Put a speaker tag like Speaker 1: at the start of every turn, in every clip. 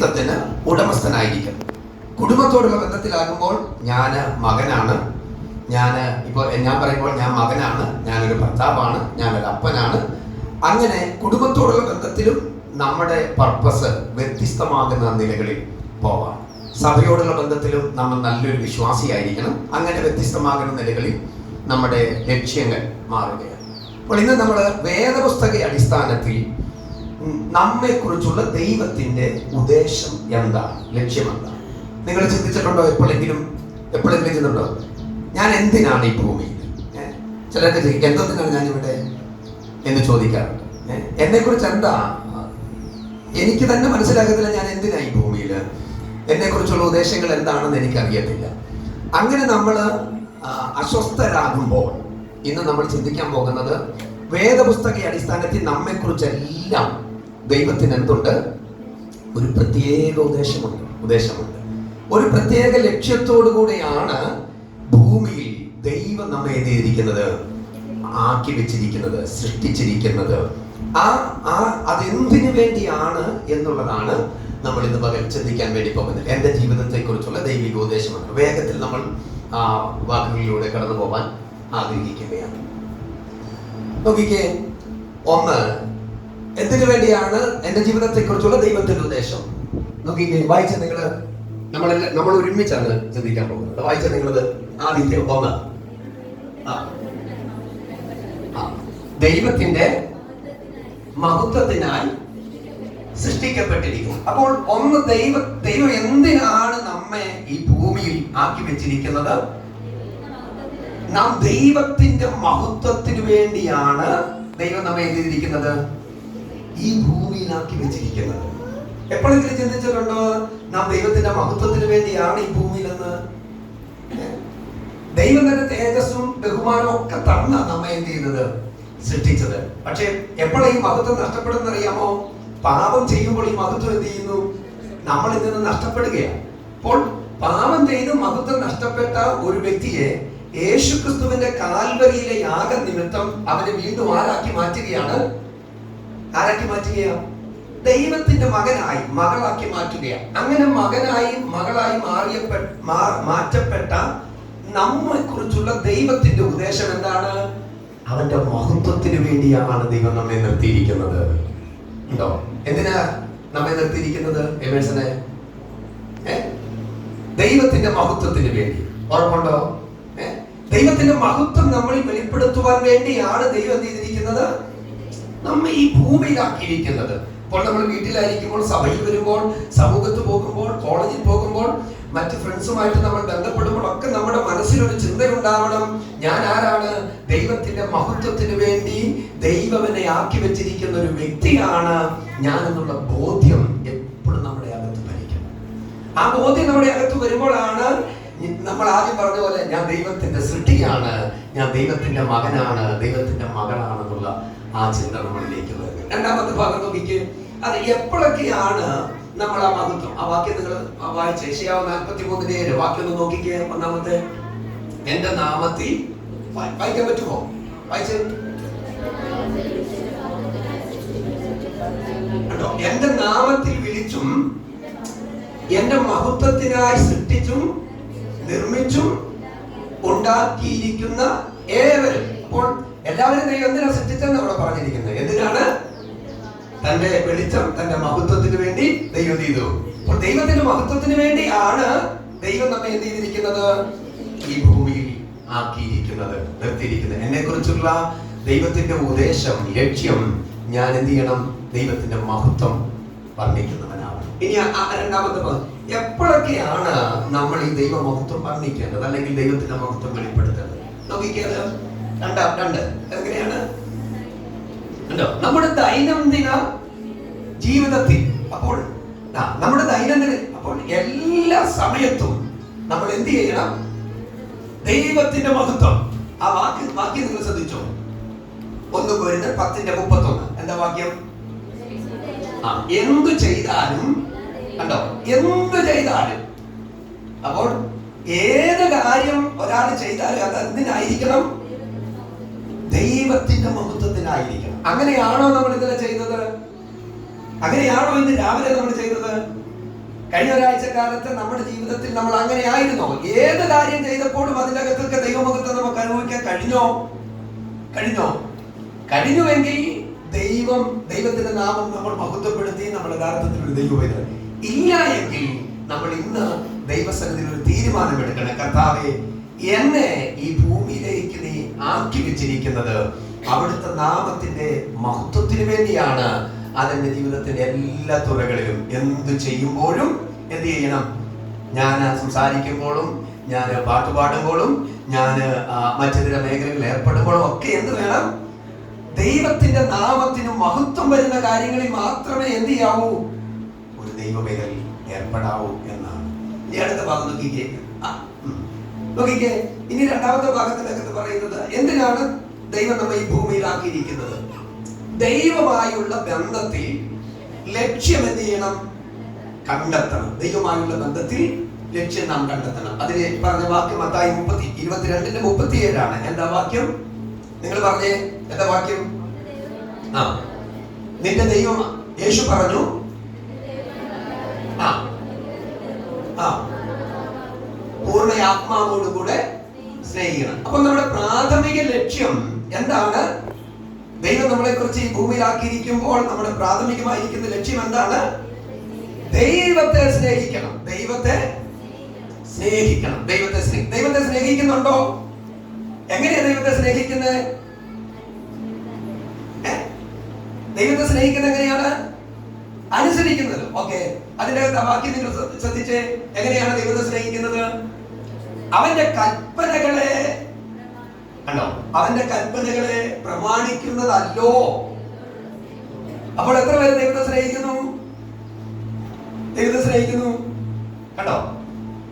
Speaker 1: വ്യക്തിത്വത്തിന് ഉടമസ്ഥനായിരിക്കും കുടുംബത്തോടുള്ള ബന്ധത്തിലാകുമ്പോൾ ഞാൻ മകനാണ്. ഞാൻ ഇപ്പോൾ ഞാൻ പറയുമ്പോൾ ഞാൻ മകനാണ്. ഞാനൊരു ഭർത്താവാണ്. ഞാനൊരു അപ്പനാണ്. അങ്ങനെ കുടുംബത്തോടുള്ള ബന്ധത്തിലും നമ്മുടെ പർപ്പസ് വ്യത്യസ്തമാകുന്ന നിലകളിൽ പോവാം. സഭയോടുള്ള ബന്ധത്തിലും നമ്മൾ നല്ലൊരു വിശ്വാസിയായിരിക്കണം. അങ്ങനെ വ്യത്യസ്തമാകുന്ന നിലകളിൽ നമ്മുടെ ലക്ഷ്യങ്ങൾ മാറുകയാണ്. അപ്പോൾ ഇന്ന് നമ്മൾ വേദപുസ്തക അടിസ്ഥാനത്തിൽ നമ്മെ കുറിച്ചുള്ള ദൈവത്തിന്റെ ഉദ്ദേശം എന്താണ്? ലക്ഷ്യം എന്താണ് നിങ്ങൾ ചിന്തിച്ചിട്ടുണ്ടോ എപ്പോഴെങ്കിലും? എപ്പോഴെങ്കിലും ചിന്തിട്ടുണ്ടോ ഞാൻ എന്തിനാണ് ഈ ഭൂമിയിൽ? ചിലർക്ക് എന്തിനാണ് ഞാൻ ഇവിടെ എന്ന് ചോദിക്കാറുണ്ട്. എന്നെ കുറിച്ച് എന്താ? എനിക്ക് തന്നെ മനസ്സിലാക്കത്തില്ല ഞാൻ എന്തിനാ ഈ ഭൂമിയിൽ എന്നെ കുറിച്ചുള്ള ഉദ്ദേശങ്ങൾ എന്താണെന്ന് എനിക്കറിയത്തില്ല. അങ്ങനെ നമ്മൾ അസ്വസ്ഥരാകുമ്പോൾ ഇന്ന് നമ്മൾ ചിന്തിക്കാൻ പോകുന്നത് വേദപുസ്തക അടിസ്ഥാനത്തിൽ നമ്മെക്കുറിച്ചെല്ലാം ദൈവത്തിന് എന്തുണ്ട്? ഒരു പ്രത്യേക ഉദ്ദേശമുണ്ട് ഉദ്ദേശമുണ്ട്. ഒരു പ്രത്യേക ലക്ഷ്യത്തോടു കൂടെയാണ് ഭൂമിയിൽ ദൈവം നമ്മെ എഴുതിയിരിക്കുന്നത് ആക്കി വെച്ചിരിക്കുന്നത് സൃഷ്ടിച്ചിരിക്കുന്നത്. ആ ആ അതെന്തിനു വേണ്ടിയാണ് എന്നുള്ളതാണ് നമ്മൾ ഇന്ന് പകൽ ചിന്തിക്കാൻ വേണ്ടി പോകുന്നത്. എന്റെ ജീവിതത്തെ കുറിച്ചുള്ള ദൈവിക ഉദ്ദേശമാണ്. വേഗത്തിൽ നമ്മൾ ആ വാക്കുകളിലൂടെ കടന്നു പോകാൻ ആഗ്രഹിക്കുകയാണ്. നോക്കിക്കേ ഒന്ന് എന്തിനു വേണ്ടിയാണ് എന്റെ ജീവിതത്തെ കുറിച്ചുള്ള ദൈവത്തിന്റെ ഉദ്ദേശം? നോക്കി വായിച്ച നിങ്ങൾ നമ്മൾ നമ്മൾ ഒരുമിച്ചാണ് ചിന്തിക്കാൻ പോകുന്നത്. വായിച്ച നിങ്ങളത് ആദ്യത്തെ ഒന്ന്. ദൈവത്തിന്റെ മഹത്വത്തിനായി സൃഷ്ടിക്കപ്പെട്ടിരിക്കും അപ്പോൾ ഒന്ന് ദൈവ ദൈവം എന്തിനാണ് നമ്മെ ഈ ഭൂമിയിൽ ആക്കി വെച്ചിരിക്കുന്നത്? നാം ദൈവത്തിന്റെ മഹത്വത്തിന് വേണ്ടിയാണ് ദൈവം നമ്മെ എന്തിരിക്കുന്നത് ഈ ഭൂമിയിലാക്കി വെച്ചിരിക്കുന്നത്. എപ്പോഴെങ്കിലും ചിന്തിച്ചിട്ടുണ്ടോ? നാം ദൈവത്തിന്റെ മഹത്വത്തിന് വേണ്ടിയാണ് ഈ ഭൂമിയിലെന്ന്? ദൈവം തന്നെ തേജസ്സും ബഹുമാനവും ഒക്കെ തന്ന നമ്മെ എന്ത് ചെയ്യുന്നത്? സൃഷ്ടിച്ചത്. പക്ഷെ എപ്പോഴും ഈ മഹത്വം നഷ്ടപ്പെടുന്ന അറിയാമോ പാപം ചെയ്യുമ്പോൾ ഈ മഹത്വം എന്ത് ചെയ്യുന്നു? നമ്മൾ ഇതിൽ നിന്ന് നഷ്ടപ്പെടുകയാണ്. അപ്പോൾ പാപം ചെയ്ത് മഹത്വം നഷ്ടപ്പെട്ട ഒരു വ്യക്തിയെ യേശുക്രിസ്തുവിന്റെ കാൽവരിയിലെ യാഗ നിമിത്തം അവനെ വീണ്ടും ആരാക്കി മാറ്റുകയാണ് ആരാക്കി മാറ്റുകയാണ് ദൈവത്തിന്റെ മകനായി മകളാക്കി മാറ്റുകയാണ് അങ്ങനെ മകനായി മകളായി മാറിയപ്പെ മാറ്റപ്പെട്ട നമ്മെ കുറിച്ചുള്ള ദൈവത്തിന്റെ ഉദ്ദേശം എന്താണ്? അവന്റെ മഹത്വത്തിന് വേണ്ടിയാണ് ദൈവം നമ്മെ നിർത്തിയിരിക്കുന്നത്. ഉണ്ടോ? എന്തിനാ നമ്മെ നിർത്തിയിരിക്കുന്നത്? എമേഴ്സനെ? ദൈവത്തിന്റെ മഹത്വത്തിന് വേണ്ടി. ഓർമ്മണ്ടോ? ദൈവത്തിന്റെ മഹത്വം നമ്മളിൽ വെളിപ്പെടുത്തുവാൻ വേണ്ടിയാണ് ദൈവം ചെയ്തിരിക്കുന്നത്? നമ്മെ ഈ ഭൂമിയിലാക്കിയിരിക്കുന്നത്. ഇപ്പോൾ നമ്മൾ വീട്ടിലായിരിക്കുമ്പോൾ സഭയിൽ വരുമ്പോൾ സമൂഹത്ത് പോകുമ്പോൾ കോളേജിൽ പോകുമ്പോൾ മറ്റ് ഫ്രണ്ട്സുമായിട്ട് നമ്മൾ ബന്ധപ്പെടുമ്പോൾ ഒക്കെ നമ്മുടെ മനസ്സിലൊരു ചിന്തയുണ്ടാവണം. ഞാൻ ആരാണ്? ദൈവത്തിന്റെ മഹത്വത്തിന് വേണ്ടി ദൈവവനെ ആക്കി വെച്ചിരിക്കുന്ന ഒരു വ്യക്തിയാണ് ഞാൻ എന്നുള്ള ബോധ്യം എപ്പോഴും നമ്മുടെ അകത്ത് ഭരിക്കണം. ആ ബോധ്യം നമ്മുടെ അകത്ത് വരുമ്പോഴാണ് നമ്മൾ ആദ്യം പറഞ്ഞ പോലെ ഞാൻ ദൈവത്തിന്റെ സൃഷ്ടിയാണ് ഞാൻ ദൈവത്തിന്റെ മകനാണ് ദൈവത്തിന്റെ മകളാണെന്നുള്ള ആ ചിന്ത നമ്മളിലേക്ക് വരുന്നത് രണ്ടാമത്തെ ഭാഗം നോക്കിക്ക്. അത് എപ്പോഴൊക്കെയാണ് നമ്മൾ ആ മഹത്വം? ആ വാക്യം നിങ്ങൾ വായിച്ച ഏഷ്യാവ് നാൽപ്പത്തി മൂന്നിന്റെ ഏഴ് വാക്യം ഒന്ന് നോക്കിക്കേ ഒന്നാമത്തെ. എന്റെ നാമത്തിൽ വായി- വായിക്കാൻ പറ്റുമോ? വായിച്ചു. കേട്ടോ എന്റെ നാമത്തിൽ വിളിച്ചും എന്റെ മഹത്വത്തിനായി സൃഷ്ടിച്ചും നിർമ്മിച്ചും ഉണ്ടാക്കിയിരിക്കുന്ന ഏവരും. അപ്പോൾ എല്ലാവരും ദൈവത്തിനെ സൃഷ്ടിച്ചെന്ന് അവിടെ പറഞ്ഞിരിക്കുന്നത്? എന്തിനാണ്? തന്റെ വെളിച്ചം തന്റെ മഹത്വത്തിന് വേണ്ടി ദൈവം ചെയ്തു. അപ്പോൾ ദൈവത്തിന്റെ മഹത്വത്തിന് വേണ്ടി ആണ് ദൈവം നമ്മെ എന്ത് ചെയ്തിരിക്കുന്നത്? ഈ ഭൂമിയിൽ ആക്കിയിരിക്കുന്നത് നിർത്തിയിരിക്കുന്നത്. എന്നെ കുറിച്ചുള്ള ദൈവത്തിന്റെ ഉദ്ദേശം ലക്ഷ്യം ഞാൻ എന്ത് ചെയ്യണം? ദൈവത്തിന്റെ മഹത്വം വർണിക്കുന്നവനാണ് ഇനി രണ്ടാമത്തെ. എപ്പോഴൊക്കെയാണ് നമ്മൾ ഈ ദൈവ മഹത്വം വർണിക്കേണ്ടത്? അല്ലെങ്കിൽ ദൈവത്തിന്റെ മഹത്വം വെളിപ്പെടുത്തേണ്ടത്? നോക്കിക്കത് രണ്ടാം കണ്ട്? എങ്ങനെയാണ് ഉണ്ടോ നമ്മുടെ ദൈനംദിന ജീവിതത്തിൽ അപ്പോൾ നമ്മുടെ ദൈനംദിന അപ്പോൾ എല്ലാ സമയത്തും നമ്മൾ എന്ത് ചെയ്യണം? ദൈവത്തിന്റെ മഹത്വം. ആ വാക്ക് വാക്യം നിങ്ങൾ ശ്രദ്ധിച്ചോ? ഒന്ന് പോരുന്ന പത്തിന്റെ മുപ്പത്തൊന്ന്. എന്താ വാക്യം? ആ എന്തു ചെയ്താലും കണ്ടോ? എന്ത് ചെയ്താലും അപ്പോൾ ഏത് കാര്യം ഒരാൾ ചെയ്താലും അത് എന്തിനായിരിക്കണം? ദൈവത്തിന്റെ മഹത്വത്തിനായിരിക്കണം അങ്ങനെയാണോ നമ്മൾ ഇന്നലെ ചെയ്യുന്നത് അങ്ങനെയാണോ ഇന്ന് രാവിലെ നമ്മൾ ചെയ്തത്? കഴിഞ്ഞ ഒരാഴ്ച കാലത്ത് നമ്മുടെ ജീവിതത്തിൽ നമ്മൾ അങ്ങനെ ആയിരുന്നോ ഏത് കാര്യം ചെയ്തപ്പോഴും അതിനകത്തൊക്കെ ദൈവമുഖത്ത് നമുക്ക് അനുഭവിക്കാൻ കഴിഞ്ഞോ? കഴിഞ്ഞോ? കഴിഞ്ഞുവെങ്കിൽ ദൈവം ദൈവത്തിന്റെ നാമം നമ്മൾ മഹത്വപ്പെടുത്തി നമ്മൾ യഥാർത്ഥത്തിൽ ഒരു ദൈവം ഇല്ല എങ്കിൽ നമ്മൾ ഇന്ന് ദൈവസന്നിധിയിൽ ഒരു തീരുമാനമെടുക്കണം. കർത്താവെ എന്നെ ഈ നീ ആക്കി വെച്ചിരിക്കുന്നത് അവിടുത്തെ നാമത്തിന്റെ മഹത്വത്തിന് വേണ്ടിയാണ് അതെന്റെ ജീവിതത്തിന്റെ എല്ലാ തുറകളിലും എന്ത് ചെയ്യുമ്പോഴും എന്ത് ചെയ്യണം? ഞാൻ സംസാരിക്കുമ്പോഴും ഞാൻ പാട്ട് പാടുമ്പോഴും ഞാൻ മറ്റു ചില മേഖലകളിൽ ഏർപ്പെടുമ്പോഴും ഒക്കെ എന്ത് വേണം? ദൈവത്തിന്റെ നാമത്തിന് മഹത്വം വരുന്ന കാര്യങ്ങളിൽ മാത്രമേ എന്ത് ചെയ്യാവൂ? ഒരു ദൈവമേഖലയിൽ ഏർപ്പെടാവൂ എന്നാണ്. ഈ അടുത്ത ഭാഗം ഉം. നോക്കിക്കേ ഇനി രണ്ടാമത്തെ ഭാഗത്തിനകത്ത് പറയുന്നത് എന്തിനാണ് ദൈവം നമ്മെ ഈ ഭൂമിയിലാക്കിയിരിക്കുന്നത്? ദൈവമായുള്ള ബന്ധത്തിൽ ലക്ഷ്യം എന്ത് ചെയ്യണം? കണ്ടെത്തണം. ദൈവമായുള്ള ബന്ധത്തിൽ ലക്ഷ്യം നാം കണ്ടെത്തണം. അതിന് പറഞ്ഞ വാക്യം മത്തായി മുപ്പത്തി ഇരുപത്തിരണ്ടിന്റെ മുപ്പത്തിയേഴാണ്. എന്താ വാക്യം? നിങ്ങൾ പറഞ്ഞേ എന്താ വാക്യം? ആ. നിന്റെ ദൈവം യേശു പറഞ്ഞു ആത്മാവോടുകൂടെ സ്നേഹിക്കണം. അപ്പൊ നമ്മുടെ പ്രാഥമിക ലക്ഷ്യം എന്താണ്? ദൈവം നമ്മളെ കുറിച്ച് ഈ ഭൂമിയിലാക്കിയിരിക്കുമ്പോൾ നമ്മുടെ പ്രാഥമികമായിരിക്കുന്ന ലക്ഷ്യം എന്താണ്? ദൈവത്തെ സ്നേഹിക്കണം. ദൈവത്തെ സ്നേഹിക്കണം. ദൈവത്തെ ദൈവത്തെ സ്നേഹിക്കുന്നുണ്ടോ? എങ്ങനെയാ ദൈവത്തെ സ്നേഹിക്കുന്നത്? ദൈവത്തെ സ്നേഹിക്കുന്നത് എങ്ങനെയാണ്? അനുസരിക്കുന്നത്. ഓക്കെ. അതിന്റെ ബാക്കി നിങ്ങൾ ശ്രദ്ധിച്ചേ. എങ്ങനെയാണ് ദൈവത്തെ സ്നേഹിക്കുന്നത്? അവന്റെ കൽപ്പനകളെ കണ്ടോ? അവന്റെ കൽപ്പനകളെ പ്രമാണിക്കുന്നതല്ലോ. അപ്പോൾ എത്ര പേര് ദൈവത്തെ സ്നേഹിക്കുന്നു? ദൈവത്തെ സ്നേഹിക്കുന്നു? കണ്ടോ?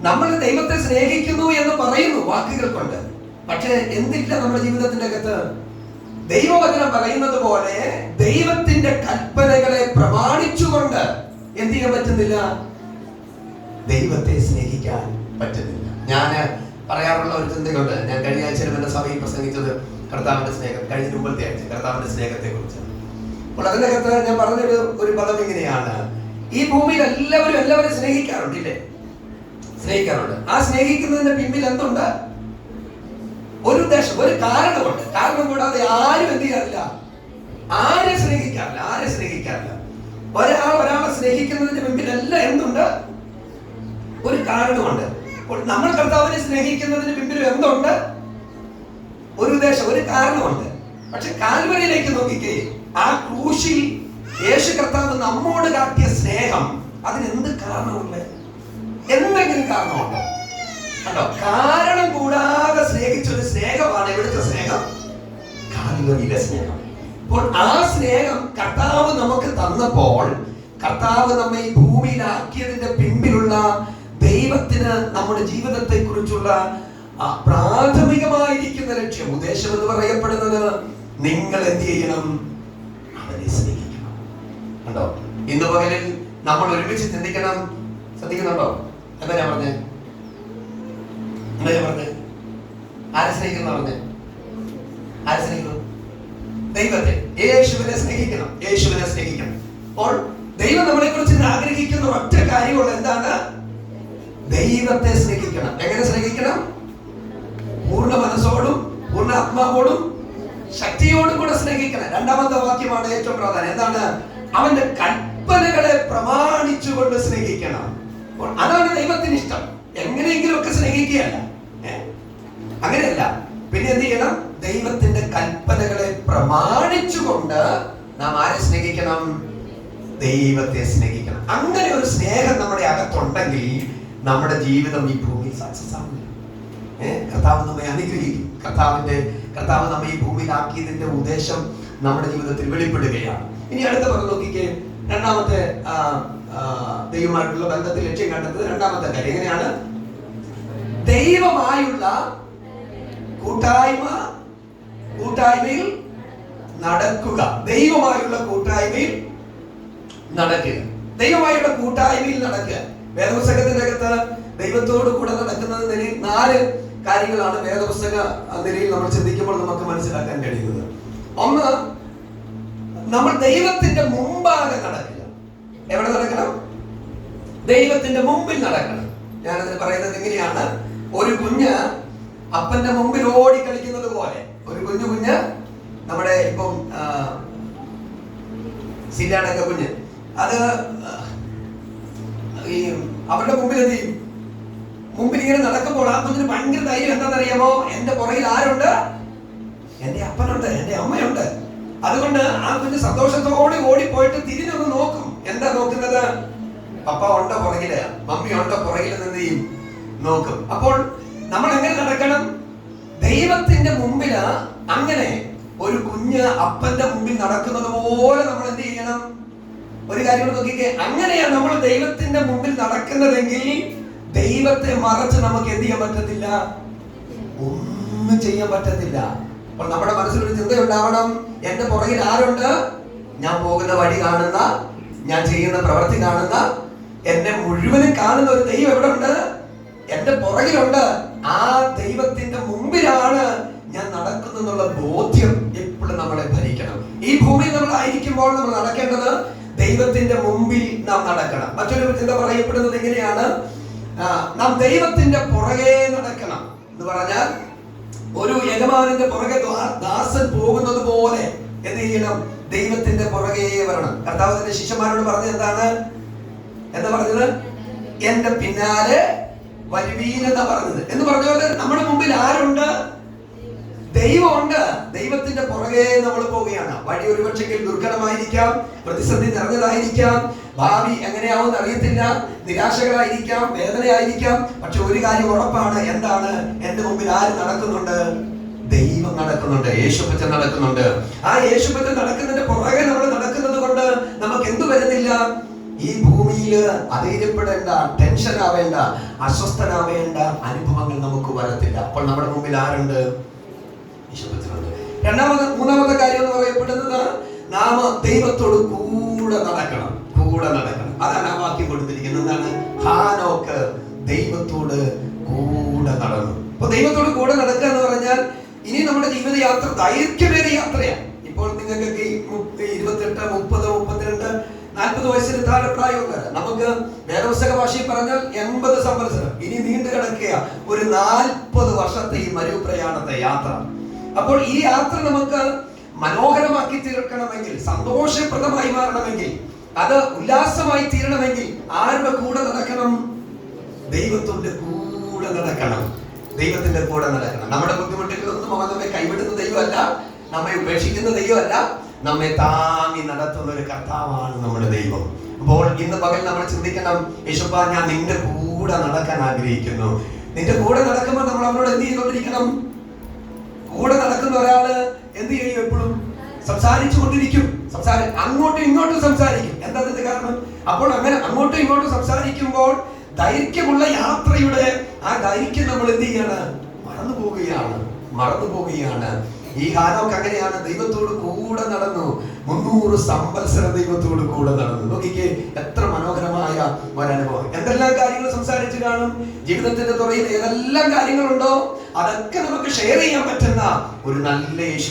Speaker 1: നമ്മൾ ദൈവത്തെ സ്നേഹിക്കുന്നു എന്ന് പറയുന്നു വാക്കുകൾ കൊണ്ട്. പക്ഷെ എന്തില്ല നമ്മുടെ ജീവിതത്തിന്റെ അകത്ത്? ദൈവവചനം പറയുന്നത് പോലെ ദൈവത്തിന്റെ കൽപ്പനകളെ പ്രമാണിച്ചുകൊണ്ട് എന്ത് ചെയ്യാൻ പറ്റുന്നില്ല? ദൈവത്തെ സ്നേഹിക്കാൻ പറ്റുന്നില്ല. ഞാൻ പറയാറുള്ള ഒരു ചിന്തയുണ്ട്. ഞാൻ കഴിഞ്ഞ ആഴ്ച എന്റെ സഭയിൽ പ്രസംഗിച്ചത് കർത്താവിന്റെ സ്നേഹം കഴിഞ്ഞ മുമ്പത്തെ ആഴ്ച കർത്താവിന്റെ സ്നേഹത്തെ കുറിച്ച് അപ്പോൾ അതിനകത്ത് ഞാൻ പറഞ്ഞൊരു ഒരു പദം ഇങ്ങനെയാണ്. ഈ ഭൂമിയിൽ എല്ലാവരും എല്ലാവരും സ്നേഹിക്കാറുണ്ട് ഇല്ലേ? സ്നേഹിക്കാറുണ്ട്. ആ സ്നേഹിക്കുന്നതിന്റെ പിന്നിൽ എന്തുണ്ട്? ഒരു ഉദ്ദേശം ഒരു കാരണമുണ്ട്. കാരണം കൂടാതെ ആരും എന്ത് ചെയ്യാറില്ല. ആരെ സ്നേഹിക്കാറില്ല ആരെ സ്നേഹിക്കാറില്ല. ഒരാൾ ഒരാളെ സ്നേഹിക്കുന്നതിന്റെ മുമ്പിൽ എല്ലാം എന്തുണ്ട്? ഒരു കാരണമുണ്ട്. അപ്പോൾ നമ്മൾ കർത്താവിനെ സ്നേഹിക്കുന്നതിന് പിമ്പിൽ എന്തുണ്ട്? ഒരു ഉദ്ദേശം ഒരു കാരണമുണ്ട്. പക്ഷെ കാൽവരിയിലേക്ക് നോക്കിക്കേ ആ ക്രൂശിൽ യേശു കർത്താവ് നമ്മോട് കാട്ടിയ സ്നേഹം അതിന് എന്ത് കാരണമുണ്ട്? എന്തെങ്കിലും കാരണമുണ്ടോ? കണ്ടോ കാരണം കൂടാതെ സ്നേഹിച്ചൊരു സ്നേഹമാണ് ഇവിടുത്തെ സ്നേഹം. കാൽവരിയിലെ സ്നേഹം. അപ്പോൾ ആ സ്നേഹം കർത്താവ് നമുക്ക് തന്നപ്പോൾ കർത്താവ് നമ്മെ ഈ ഭൂമിയിലാക്കിയതിന്റെ പിൻപിലുള്ള ദൈവത്തിന് നമ്മുടെ ജീവിതത്തെ കുറിച്ചുള്ള പ്രാഥമികമായിരിക്കുന്ന ലക്ഷ്യം ഉദ്ദേശം എന്ന് പറയപ്പെടുന്നത് നിങ്ങൾ എന്ത് ചെയ്യണം? അവനെ സ്നേഹിക്കണം. കണ്ടോ? ഇന്ന് പകലിൽ നമ്മൾ ഒരുമിച്ച് ചിന്തിക്കണം. ശ്രദ്ധിക്കുന്നുണ്ടോ? എന്താ ഞാൻ പറഞ്ഞേ? എന്താ ഞാൻ പറഞ്ഞേ? ആരെ സ്നേഹിക്കുന്ന പറഞ്ഞേ? ആരെ സ്നേഹിക്കുന്നു? ദൈവത്തെ. യേശുവിനെ സ്നേഹിക്കണം. യേശുവിനെ സ്നേഹിക്കണം. അപ്പോൾ ദൈവം നമ്മളെ കുറിച്ച് ആഗ്രഹിക്കുന്ന ഒറ്റ കാര്യമുള്ള എന്താണ്? ദൈവത്തെ സ്നേഹിക്കണം. എങ്ങനെ സ്നേഹിക്കണം? പൂർണ മനസ്സോടും പൂർണ ആത്മാവോടും ശക്തിയോടും കൂടെ സ്നേഹിക്കണം. രണ്ടാമത്തെ വാക്യമാണ് ഏറ്റവും പ്രധാനം. എന്താണ്? അവന്റെ കൽപ്പനകളെ പ്രമാണിച്ചുകൊണ്ട് സ്നേഹിക്കണം. അതാണ് ദൈവത്തിന് ഇഷ്ടം. എങ്ങനെയെങ്കിലും ഒക്കെ സ്നേഹിക്കുകയല്ല? അങ്ങനെയല്ല. പിന്നെ എന്ത് ചെയ്യണം? ദൈവത്തിന്റെ കൽപ്പനകളെ പ്രമാണിച്ചുകൊണ്ട് നാം ആരെ സ്നേഹിക്കണം? ദൈവത്തെ സ്നേഹിക്കണം. അങ്ങനെ ഒരു സ്നേഹം നമ്മുടെ അകത്തുണ്ടെങ്കിൽ നമ്മുടെ ജീവിതം ഈ ഭൂമിയിൽ സക്സസ് ആവില്ല. കർത്താവ് നമ്മെ അനുഗ്രഹിക്കും. കർത്താവിന്റെ കർത്താവ് നമ്മെ ഈ ഭൂമിയിലാക്കിയതിന്റെ ഉദ്ദേശം നമ്മുടെ ജീവിതത്തിൽ വെളിപ്പെടുകയാണ്. ഇനി അടുത്ത പറഞ്ഞു നോക്കിക്കേ. രണ്ടാമത്തെ ദൈവമായിട്ടുള്ള ബന്ധത്തിൽ ലക്ഷ്യം കണ്ടെത്തുന്നത് രണ്ടാമത്തെ കാര്യം. എങ്ങനെയാണ്? ദൈവമായുള്ള കൂട്ടായ്മ കൂട്ടായ്മയിൽ നടക്കുക. ദൈവമായുള്ള കൂട്ടായ്മയിൽ നടക്കുക. ദൈവമായുള്ള കൂട്ടായ്മയിൽ നടക്കുക. വേദപുസ്തകത്തിനകത്ത് ദൈവത്തോട് കൂടെ നടക്കുന്നത് നിലയിൽ നാല് കാര്യങ്ങളാണ് വേദപുസ്തക നിലയിൽ നമ്മൾ ചിന്തിക്കുമ്പോൾ നമുക്ക് മനസ്സിലാക്കാൻ കഴിയുന്നത്. ഒന്ന് നമ്മൾ ദൈവത്തിന്റെ മുമ്പാകെ നടക്കുക. എവിടെ നടക്കണം? ദൈവത്തിന്റെ മുമ്പിൽ നടക്കണം. ഞാനതിന് പറയുന്നത് എങ്ങനെയാണ് ഒരു കുഞ്ഞ് അപ്പന്റെ മുമ്പിൽ ഓടി കളിക്കുന്നത് പോലെ. ഒരു കുഞ്ഞു കുഞ്ഞ് നമ്മുടെ ഇപ്പം ആ, കുഞ്ഞ്. അത് ഈ അവരുടെ മുമ്പിൽ എന്ത് ചെയ്യും? മുമ്പിൽ ഇങ്ങനെ നടക്കുമ്പോൾ ആ കുഞ്ഞിന് ഭയങ്കര ധൈര്യം എന്താണെന്നറിയാമോ? എന്റെ പുറകിൽ ആരുണ്ട്? എന്റെ അപ്പനുണ്ട് എന്റെ അമ്മയുണ്ട്. അതുകൊണ്ട് ആ കുഞ്ഞ് സന്തോഷത്തോടെ ഓടിപ്പോയിട്ട് തിരിഞ്ഞൊന്ന് നോക്കും. എന്താ നോക്കുന്നത്? പപ്പ ഉണ്ട പുറകിൽ മമ്മി ഉണ്ട പുറകിൽ നിന്ന് ചെയ്യും? നോക്കും. അപ്പോൾ നമ്മൾ എങ്ങനെ നടക്കണം? ദൈവത്തിന്റെ മുമ്പിൽ അങ്ങനെ ഒരു കുഞ്ഞ് അപ്പന്റെ മുമ്പിൽ നടക്കുന്നത് പോലെ നമ്മൾ എന്ത് ചെയ്യണം? ഒരു കാര്യം നോക്കിക്കേ. അങ്ങനെയാണ് നമ്മൾ ദൈവത്തിന്റെ മുമ്പിൽ നടക്കുന്നതെങ്കിൽ ദൈവത്തെ മറച്ച് നമുക്ക് എന്ത് ചെയ്യാൻ പറ്റത്തില്ല? ഒന്നും ചെയ്യാൻ പറ്റത്തില്ല. അപ്പോൾ നമ്മുടെ മനസ്സിലൊരു ചിന്ത ഉണ്ടാവണം എന്റെ പുറകിൽ ആരുണ്ട്? ഞാൻ പോകുന്ന വഴി കാണുന്ന ഞാൻ ചെയ്യുന്ന പ്രവൃത്തി കാണുന്ന എന്നെ മുഴുവനും കാണുന്ന ഒരു ദൈവം എവിടെ ഉണ്ട് എന്റെ പുറകിലുണ്ട്. ആ ദൈവത്തിന്റെ മുമ്പിലാണ് ഞാൻ നടക്കുന്നെന്നുള്ള ബോധ്യം എപ്പോഴും നമ്മളെ ഭരിക്കണം. ഈ ഭൂമിയിൽ നമ്മൾ ആയിരിക്കുമ്പോൾ നമ്മൾ നടക്കേണ്ടത് ദൈവത്തിന്റെ മുമ്പിൽ നാം നടക്കണം. മറ്റൊരു ചിന്ത പറയപ്പെടുന്നത്? എങ്ങനെയാണ്? നാം ദൈവത്തിന്റെ പുറകെ നടക്കണം എന്ന് പറഞ്ഞാൽ ഒരു യജമാനന്റെ പുറകെ ദാസൻ പോകുന്നത് പോലെ എന്ത് ചെയ്യണം? ദൈവത്തിന്റെ പുറകെ വരണം. കർത്താവിന്റെ ശിഷ്യന്മാരോട് പറഞ്ഞത് എന്താണ്? എന്താ പറഞ്ഞത്? എന്റെ പിന്നാലെ വരുവീൻ എന്നാ പറഞ്ഞത്. എന്ന് പറഞ്ഞ പോലെ നമ്മുടെ മുമ്പിൽ ആരുണ്ട്? ദൈവമുണ്ട്. ദൈവത്തിന്റെ പുറകെ നമ്മൾ പോവുകയാണ്. വഴി ഒരുപക്ഷെങ്കിൽ ദുർഘടമായിരിക്കാം പ്രതിസന്ധി നിറഞ്ഞതായിരിക്കാം ഭാവി എങ്ങനെയാവും അറിയത്തില്ല നിരാശകളായിരിക്കാം വേദനയായിരിക്കാം പക്ഷെ ഒരു കാര്യം ഉറപ്പാണ്. എന്താണ്? എന്റെ മുമ്പിൽ ആര് നടക്കുന്നുണ്ട്? ദൈവം നടക്കുന്നുണ്ട്. യേശുപ്പച്ചൻ നടക്കുന്നുണ്ട്. ആ യേശുപ്പച്ചൻ നടക്കുന്നതിന്റെ പുറകെ നമ്മൾ നടക്കുന്നത് കൊണ്ട് നമുക്ക് എന്തു വരുന്നില്ല? ഈ ഭൂമിയിൽ അധൈര്യപ്പെടേണ്ട ടെൻഷൻ ആവേണ്ട അസ്വസ്ഥനാവേണ്ട അനുഭവങ്ങൾ നമുക്ക് വരത്തില്ല. അപ്പോൾ നമ്മുടെ മുമ്പിൽ ആരുണ്ട്? രണ്ടാമത് മൂന്നാമത്തെ കാര്യം എന്ന് പറയപ്പെടുന്നത് നാമ ദൈവത്തോട് കൂടെ നടക്കണം. കൂടെ നടക്കണം. അതാണ് ആ വാക്യം കൊടുത്തിരിക്കുന്നത്. എന്താണ്? ഹാനോക്ക് ദൈവത്തോട് കൂടെ നടന്നു. അപ്പൊ ദൈവത്തോട് കൂടെ നടക്കുക എന്ന് പറഞ്ഞാൽ ഇനി നമ്മുടെ ജീവിതയാത്ര ദൈർഘ്യമേറിയ യാത്രയാണ്. ഇപ്പോൾ നിങ്ങൾക്കൊക്കെ ഇരുപത്തെട്ട് മുപ്പത് മുപ്പത്തിരണ്ട് നാൽപ്പത് വയസ്സിന് താഴെ പ്രായമുള്ള നമുക്ക് വേദപുസ്തക ഭാഷയിൽ പറഞ്ഞാൽ എൺപത് സംവത്സരം. ഇനി നീണ്ടു കിടക്കുക ഒരു നാൽപ്പത് വർഷത്തെ ഈ മരുപ്രയാണത്തെ യാത്ര. അപ്പോൾ ഈ യാത്ര നമുക്ക് മനോഹരമാക്കി തീർക്കണമെങ്കിൽ സന്തോഷപ്രദമായി മാറണമെങ്കിൽ അത് ഉല്ലാസമായി തീരണമെങ്കിൽ ആരുടെ കൂടെ നടക്കണം? ദൈവത്തിന്റെ കൂടെ നടക്കണം. ദൈവത്തിന്റെ കൂടെ നടക്കണം. നമ്മുടെ ബുദ്ധിമുട്ടുകളൊന്നും അവൻ നമ്മെ കൈവിടുന്ന ദൈവമല്ല നമ്മെ ഉപേക്ഷിക്കുന്ന ദൈവമല്ല നമ്മെ താങ്ങി നടത്തുന്ന ഒരു കർത്താവാണ് നമ്മുടെ ദൈവം. അപ്പോൾ ഇന്ന് പകൽ നമ്മൾ ചിന്തിക്കണം യേശുപ്പ ഞാൻ നിന്റെ കൂടെ നടക്കാൻ ആഗ്രഹിക്കുന്നു. നിന്റെ കൂടെ നടക്കുമ്പോൾ നമ്മൾ അവരോട് എന്ത് ചെയ്തുകൊണ്ടിരിക്കണം? കൂടെ നടക്കുന്ന ഒരാൾ എന്ത് ചെയ്യും എപ്പോഴും? സംസാരിച്ചു കൊണ്ടിരിക്കും. സംസാര അങ്ങോട്ടും ഇങ്ങോട്ടും സംസാരിക്കും. എന്താ കാരണം? അപ്പോൾ അങ്ങനെ അങ്ങോട്ടും ഇങ്ങോട്ടും സംസാരിക്കുമ്പോൾ ദൈർഘ്യമുള്ള യാത്രയുടെ ആ ദൈർഘ്യം നമ്മൾ എന്ത് ചെയ്യാണ്? മറന്നു പോവുകയാണ് മറന്നു പോവുകയാണ് ഈ ഹാനോക്ക് അങ്ങനെയാണ്. ദൈവത്തോട് കൂടെ നടന്നു. മുന്നൂറ് സമ്പത്സര ദൈവത്തോട് കൂടെ നടന്നു. നോക്കിക്കേ എത്ര മനോഹരമായ ഒരനുഭവം. എന്തെല്ലാം കാര്യങ്ങൾ സംസാരിച്ചു കാണും? ജീവിതത്തിന്റെ തുറയിൽ ഏതെല്ലാം കാര്യങ്ങളുണ്ടോ? അതൊക്കെ നമുക്ക് ഷെയർ ചെയ്യാൻ പറ്റുന്ന ഒരു നല്ല യേശു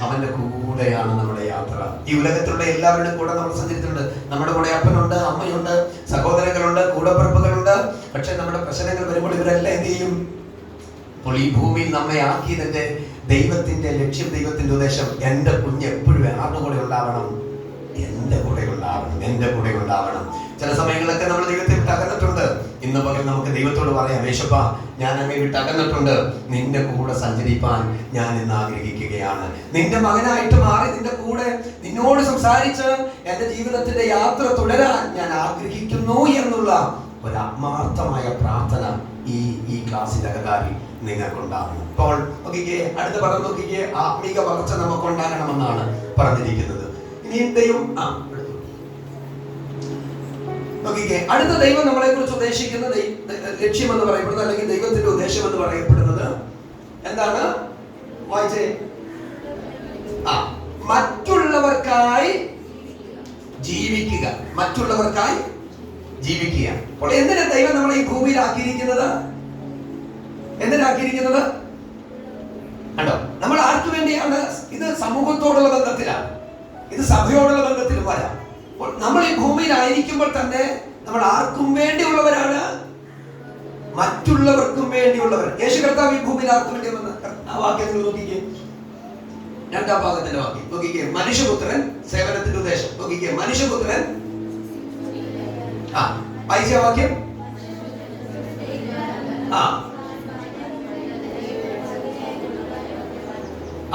Speaker 1: അവന്റെ കൂടെയാണ് നമ്മുടെ യാത്ര. ഈ ഉലകത്തിലുള്ള എല്ലാവരുടെയും കൂടെ നമ്മൾ സഞ്ചരിച്ചിട്ടുണ്ട്. നമ്മുടെ കൂടെ അപ്പനുണ്ട് അമ്മയുണ്ട് സഹോദരങ്ങളുണ്ട് കൂടപ്പിറപ്പുകളുണ്ട്. പക്ഷെ നമ്മുടെ പ്രശ്നങ്ങൾ വരുമ്പോൾ ഇവരെല്ലാം എന്ത് ചെയ്യും? അപ്പോൾ ഈ ഭൂമിയിൽ നമ്മെ ആക്കിയതിന്റെ ദൈവത്തിന്റെ ലക്ഷ്യം ദൈവത്തിന്റെ ഉദ്ദേശം എന്റെ കുഞ്ഞ് എപ്പോഴും ആരുടെ കൂടെ ഉണ്ടാവണം. എന്റെ കൂടെ ഉണ്ടാവണം എന്റെ കൂടെ ഉണ്ടാവണം. ചില സമയങ്ങളൊക്കെ നമ്മൾ ദൈവത്തെ വിട്ടകന്നിട്ടുണ്ട് ഇന്ന് പകൽ നമുക്ക് ദൈവത്തോട് പറയാം യേശപ്പ ഞാൻ അങ്ങേ വിട്ടകന്നിട്ടുണ്ട് നിന്റെ കൂടെ സഞ്ചരിപ്പാൻ ഞാൻ ഇന്ന് ആഗ്രഹിക്കുകയാണ്. നിന്റെ മകനായിട്ട് മാറി നിന്റെ കൂടെ നിന്നോട് സംസാരിച്ച് എന്റെ ജീവിതത്തിന്റെ യാത്ര തുടരാൻ ഞാൻ ആഗ്രഹിക്കുന്നു എന്നുള്ള ഒരു ആത്മാർത്ഥമായ പ്രാർത്ഥന ഈ ഈ ക്ലാസ്സിന്റെ അകതാരിൽ നിങ്ങൾക്കുണ്ടാകണം അപ്പോൾ നോക്കിക്കേ അടുത്ത പദം നോക്കിക്കേ ആത്മീക വളർച്ച നമുക്ക് ഉണ്ടാകണമെന്നാണ് പറഞ്ഞിരിക്കുന്നത്. ഇനി ദൈവം ആ അടുത്ത ദൈവം നമ്മളെ കുറിച്ച് ഉദ്ദേശിക്കുന്ന ലക്ഷ്യം എന്ന് പറയപ്പെടുന്നത് അല്ലെങ്കിൽ ദൈവത്തിന്റെ ഉദ്ദേശം എന്ന് പറയപ്പെടുന്നത് എന്താണ്? വായിച്ചേ. ആ മറ്റുള്ളവർക്കായി ജീവിക്കുക. മറ്റുള്ളവർക്കായി ജീവിക്കുക. അപ്പോൾ എന്തിനാ ദൈവം നമ്മളെ ഈ ഭൂമിയിൽ ആക്കിയിരിക്കുന്നത്? എന്തിനാക്കിയിരിക്കുന്നത്? കണ്ടോ? നമ്മൾ ആർക്കു വേണ്ടിയാണ്? ഇത് സമൂഹത്തോടുള്ള ബന്ധത്തിലാണ്. ഇത് സഭയോടുള്ള ബന്ധത്തിലും വരാം. അപ്പോൾ നമ്മൾ ഈ ഭൂമിയിലായിരിക്കുമ്പോൾ തന്നെ നമ്മൾ ആർക്കും വേണ്ടിയുള്ളവരാണ്. മറ്റുള്ളവർക്കും വേണ്ടിയുള്ളവർ. യേശു കർത്താവ് ഈ ഭൂമിയിൽ ആർക്കും വേണ്ടി ആ വാക്യത്തിൽ നോക്കിക്കേ. രണ്ടാം ഭാഗത്തിന്റെ വാക്യം. നോക്കിക്കേ. മനുഷ്യപുത്രൻ സേവനത്തിന്റെ ഉദ്ദേശം. നോക്കിക്കേ. മനുഷ്യപുത്രൻ ആ വായിച്ച വാക്യം. ആ